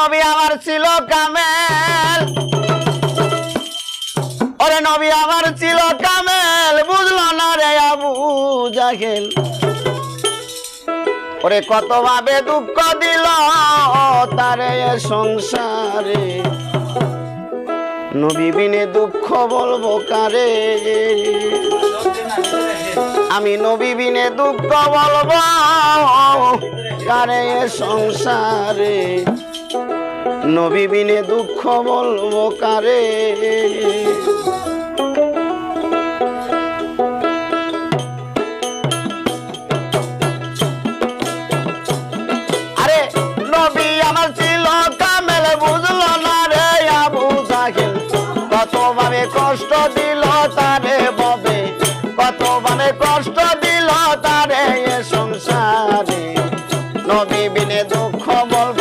নবী আমার ছিল কামেল। ওরে নবী আমার ছিল কামেল, বুঝলো না রে আবু জাহেল। ওরে কত ভাবে দুঃখ দিল তারে সংসারে। নবী বিনে দুঃখ বলব কারে? আমি নবী বিনে দুঃখ বলব কারে সংসারে? নবী বিনে দুঃখ বলব কারে? আরে নবী আমার ছিল কামেল, বুঝলো না রে আবু জাহেল। কত ভাবে কষ্ট দিল তারে ববে, কত ভাবে কষ্ট দিল তারে সংসারে। নবী বিনে দুঃখ বলব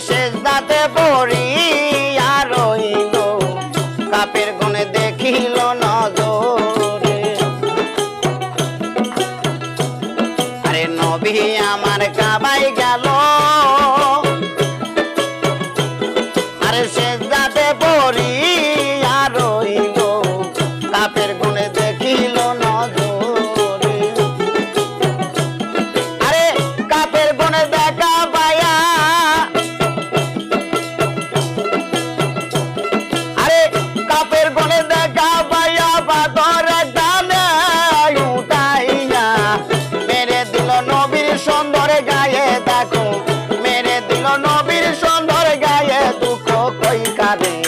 শেষ দাতে পড়ি আর রইল। কাপের গুনে দেখিল নজরে। আরে নবী আমার কাবাই গেল। sabem.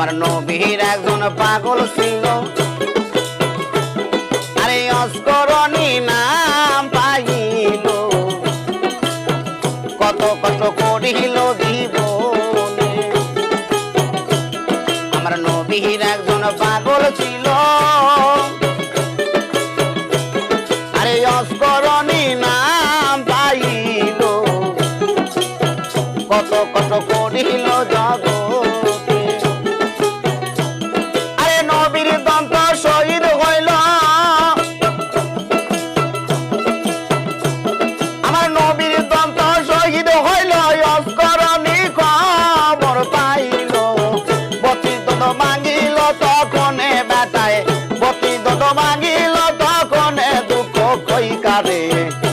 আমার নবীর একজন পাগল ছিল আরে অস্করণী নাম পাইল। কত কত করিল জীবনে। আমার নবীর একজন পাগল ছিল। আরে অস্করণী নাম পাইল। কত কত রে